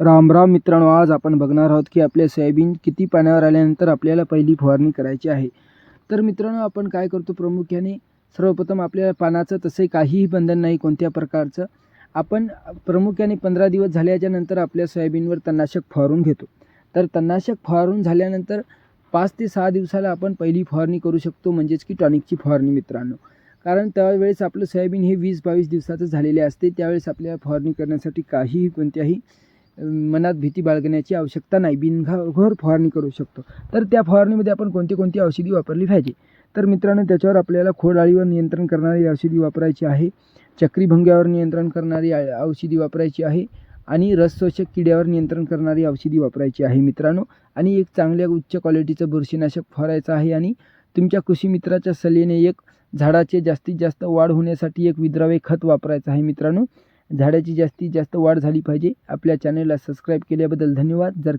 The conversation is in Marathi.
राम राम मित्रांनो आज आपण बघणार आहोत की आपले सोयाबीन किती पाण्यावर आल्यानंतर आपल्याला पहिली फवारणी करायची आहे. तर मित्रांनो आपण काय करतो प्रामुख्याने? सर्वप्रथम आपल्या पानाचं तसे काहीही बंधन नाही कोणत्या प्रकारचं. आपण प्रामुख्याने पंधरा दिवस झाल्याच्यानंतर आपल्या सोयाबीनवर तणनाशक फवारून घेतो. तर तणनाशक फवारून झाल्यानंतर पाच ते सहा दिवसाला आपण पहिली फवारणी करू शकतो म्हणजेच की टॉनिकची फवारणी मित्रांनो. कारण त्यावेळेस आपलं सोयाबीन हे वीस बावीस दिवसाचं झालेले असते त्यावेळेस आपल्याला फवारणी करण्यासाठी काहीही कोणत्याही मनात भीती बाळगण्याची आवश्यकता नाही. बिनघाघोर फवारणी करू शकतो. तर त्या फवारणीमध्ये आपण कोणती कोणती औषधी वापरली पाहिजे? तर मित्रांनो त्याच्यावर आपल्याला खोडआळीवर नियंत्रण करणारी औषधी वापरायची आहे. चक्रीभंग्यावर नियंत्रण करणारी औषधी वापरायची आहे. आणि रसशोषक किड्यावर नियंत्रण करणारी औषधी वापरायची आहे मित्रांनो. आणि एक चांगल्या उच्च क्वालिटीचं बुरशीनाशक फवारायचं आहे. आणि तुमच्या कृषी मित्राच्या सल्ल्याने एक झाडाचे जास्तीत जास्त वाढ होण्यासाठी एक विद्रावे खत वापरायचं आहे मित्रांनो. झाडाची जास्तीत जास्त वाढ झाली पाहिजे. आपल्या चॅनलला सबस्क्राईब केल्याबद्दल धन्यवाद. जर